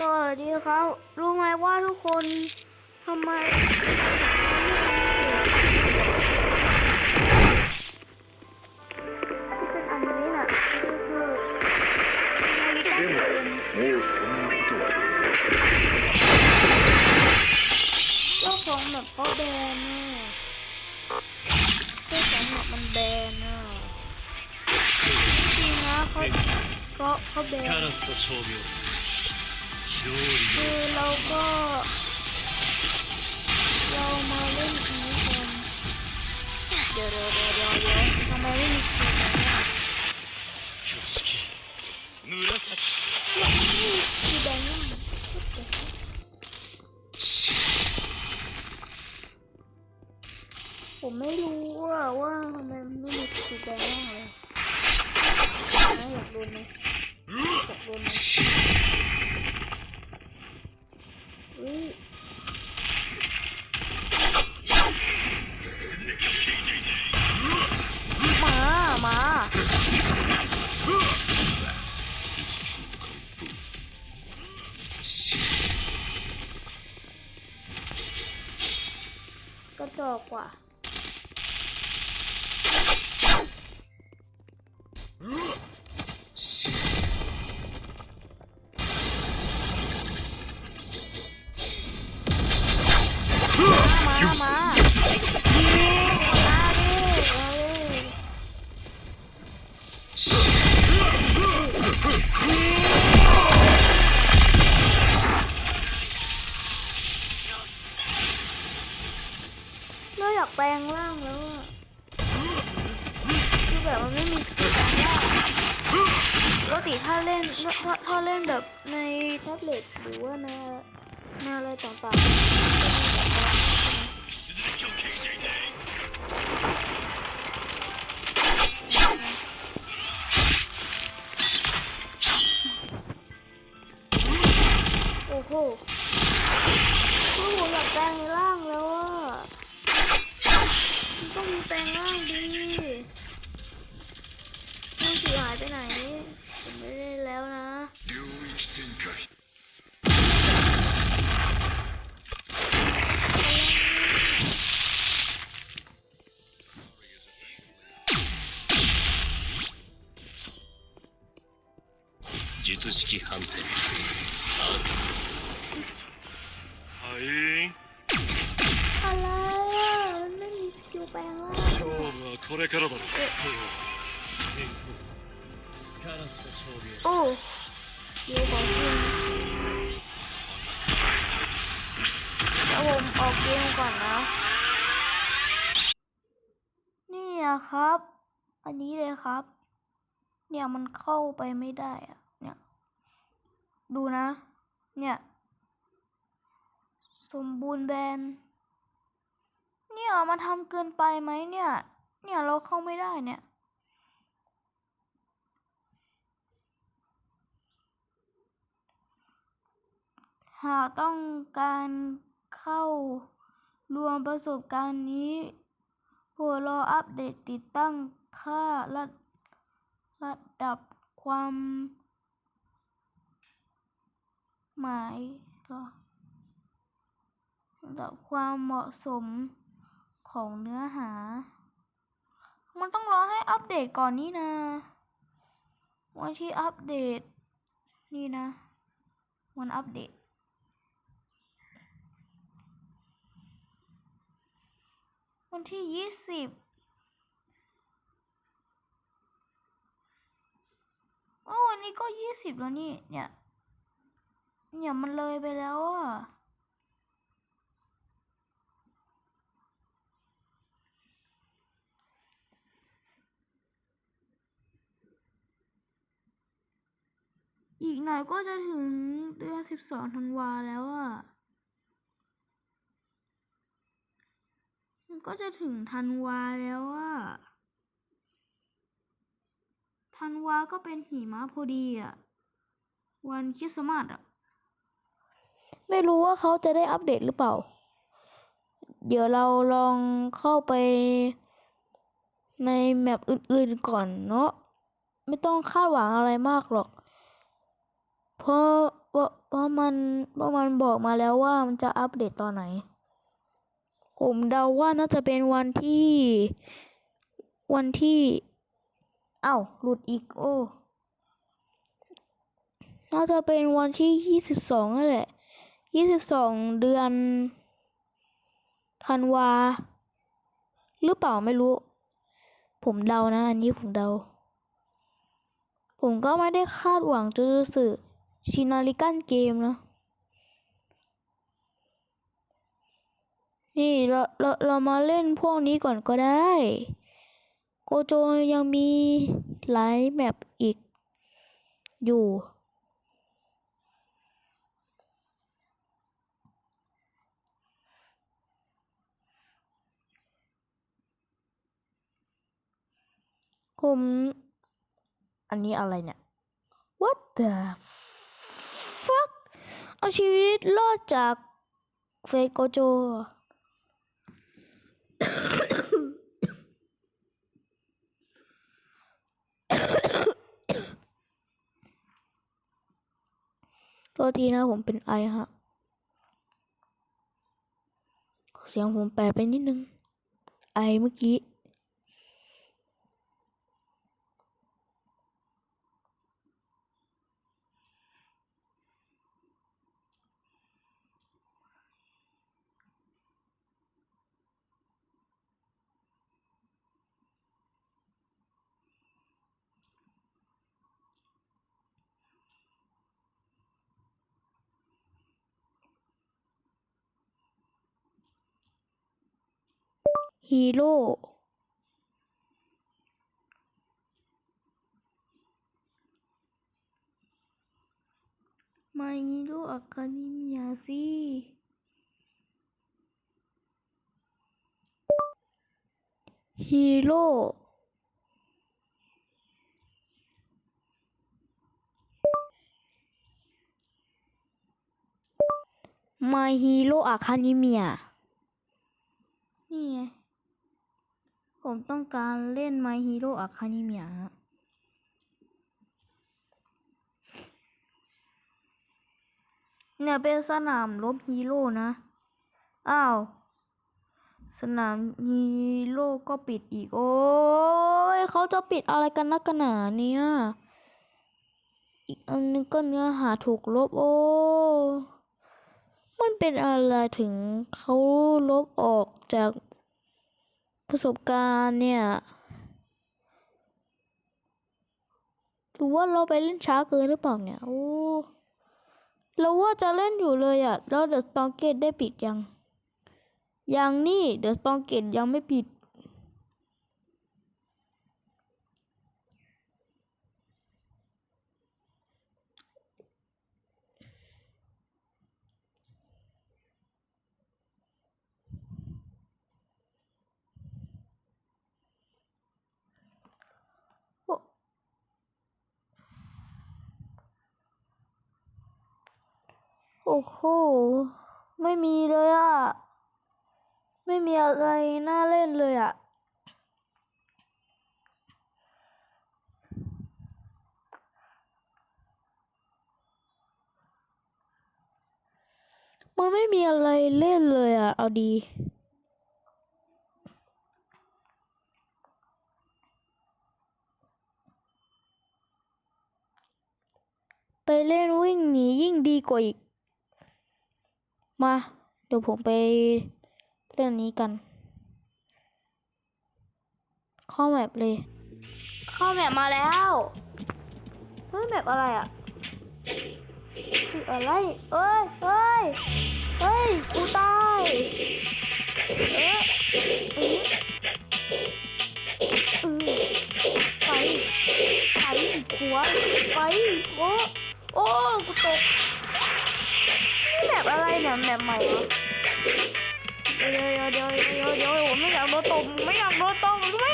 สวัสดีครับ รู้ไหมว่าทุกคนทำไมเป็นอันนี้น่ะคืดก็คงแบบเขาแบนน่ะก็งแบบมันแบนน่ะจริงนะเขาเขาเขาแบน คือเราก็ เรามาเล่นนี้กันเดี๋ยวเดี๋ยวเดี๋ยวเดี๋ยวเดี๋ยวทำไมไม่มีสกิลนะากแปลงร่างแล้วอะคือแบบมันไม่มีสกิลแปลงร่างปกติถ้าเล่นถ้าถ้าเล่นแบบในแท็บเล็ตหรือว่าในในอะไรต่างๆ โอ้โหโอ้โหอยากแปลงร่าง ไปไหน ผมไม่ได้แล้วนะ 領域展開 術式判定はい อะไรอ่ะ มันไม่มีสกิลแปลงร่าง 勝負はこれからだろ天候カラスと傷病 โอ้เดี๋ยวขอกินแล้วผมออกเกมก่อนนะ นี่อะครับ อันนี้เลยครับ เนี่ยมันเข้าไปไม่ได้อะเนี่ย ดูนะ เนี่ย สมบูรณ์แบน เนี่ยมันทำเกินไปไหมเนี่ย เนี่ยเราเข้าไม่ได้เนี่ย หากต้องการเข้ารวมประสบการณ์นี้โปรดรออัปเดตติดตั้งค่าระระดับความหมายระดับความเหมาะสมของเนื้อหา มันต้องรอให้อัปเดตก่อนนี่นะ วันที่อัปเดตนี่นะ วันอัปเดต วันที่ยี่สิบโอ้วันนี้ก็ยี่สิบแล้วนี่ เนี่ย เนี่ยมันเลยไปแล้วอะอีกหน่อยก็จะถึงเดือนสิบสองธันวาแล้วอะ มัน ก็จะถึงธันวาแล้วอะธันวาก็เป็นหิมะพอดีอะวันคริสต์มาสอะไม่รู้ว่าเขาจะได้อัปเดตหรือเปล่า เดี๋ยวเราลองเข้าไปในแมปอื่นๆก่อนเนาะไม่ต้องคาดหวังอะไรมากหรอก เพราะว่าเพราะมันเพราะมันบอกมาแล้วว่ามันจะอัปเดตตอนไหน ผมเดาว่าน่าจะเป็นวันที่ วันที่ เอ้าหลุดอีกโอ้ น่าจะเป็นวันที่ยี่สิบสองนั่นแหละยี่สิบสองเดือนธันวา หรือเปล่าไม่รู้ ผมเดานะ อันนี้ผมเดา ผมก็ไม่ได้คาดหวังจะสื่อชินาริกันเกมนะ นี่เราเราเรามาเล่นพวกนี้ก่อนก็ได้ โกโจยังมีหลายแมปอีก อยู่ ผม อันนี้อะไรเนี่ย What the fuck เอาชีวิตรอดจากเฟซโกโจเหรอ ตัวทีนะผมเป็นไอฮะ เสียงผมแปลไปนิดนึง ไอเมื่อกี้ ฮีโร่มาฮีโร่อะคาเดมียสิฮีโร่ My Hero Academia นี่ไง ผมต้องการเล่น My Hero Academia ฮะเนี่ยเป็นสนามรบฮีโร่นะ อ้าว สนามฮีโร่ก็ปิดอีก โอ้ยเขาจะปิดอะไรกันนักกันหนาเนี่ย อีกอันนึงก็เนื้อหาถูกลบ โอ้มันเป็นอะไรถึงเขาลบออกจาก ประสบการณ์เนี่ยหรือว่าเราไปเล่นช้าเกินหรือเปล่าเนี่ยโอ้เราว่าจะเล่นอยู่เลยอะแล้วเดอะสตองเกตได้ปิดยัง ยังนี่เดอะสตองเกตยังไม่ปิด อ้โห ไม่มีเลยอะ ไม่มีอะไรน่าเล่นเลยอะมันไม่มีอะไรเล่นเลยอะเอาดีไปเล่นวิ่งหนียิ่งดีกว่าอีก มา เดี๋ยวผมไปเล่นนี้กันเข้าแมปเลยเข้าแมปมาแล้วเฮ้ยแมปอะไรอะคืออะไร เอ้ยเอ้ยเฮ้ยกูตายเอ๊ะอ๊ะเอไปไปหัวไปโอ้โอ้กูตก แบบอะไรเนี่ยแบบใหม่เหรอเดี๋ยวเดี๋ยวเดี๋ยวเดี๋ยวเดี๋ยวผมไม่อยากโดนตบไม่อยากโดนตบไม่อย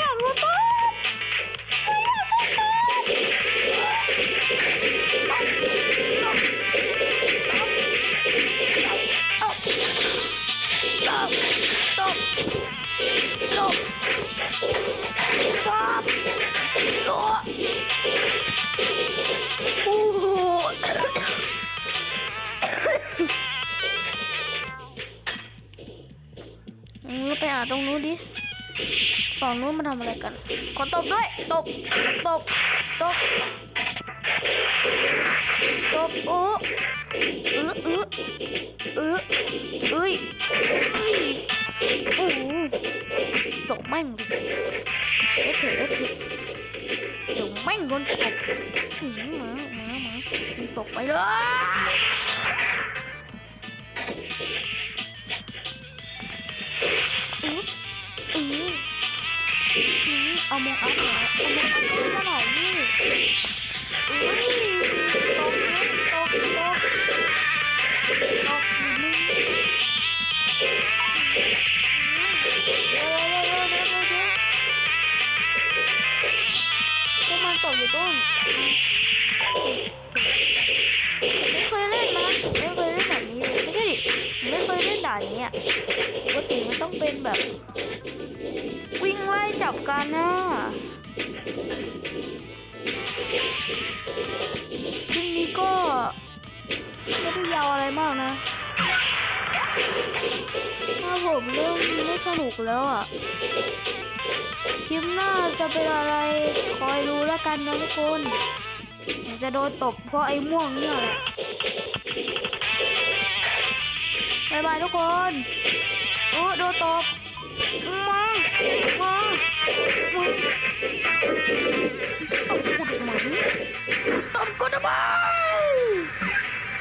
ตรงนู้นดิฝั่งนู้นมาทำอะไรกัน ขอตบด้วย ตบ ตบ ตบ ตบ โอ้เออเออเออเอ้ยเอ้ยโอ้ตบแม่งดิเอ๊ะเถอะเอ๊ะเถอะเดี๋ยวแม่งโดนตบหมหมาหมาหมามึงตบไปเลย หรอเอามองมาหน่อยนี่อื้อตบนะตบตบตบอยู่นี่เร็วเร็วเร็วเร็วเร็วพวกมันตบอยู่ต้นผมไม่เคยเล่นนะไม่เคยเล่นแบบนี้เลยไม่ใช่ดิไม่เคยเล่นด่านนี้อะปกติมันต้องเป็นแบบ วิ่งไล่จับกันนะ คลิปนี้ก็ไม่ได้ยาวอะไรมากนะถ้าผมเริ่มไม่สนุกแล้วอะ คลิปหน้าจะเป็นอะไรคอยดูแล้วกันนะทุกคนจะโดนตบเพราะไอ้ม่วงเนี่ยแหละบายบายทุกคน โอ้โดนตบ มามามาตบกูทำไมตบกูทำไม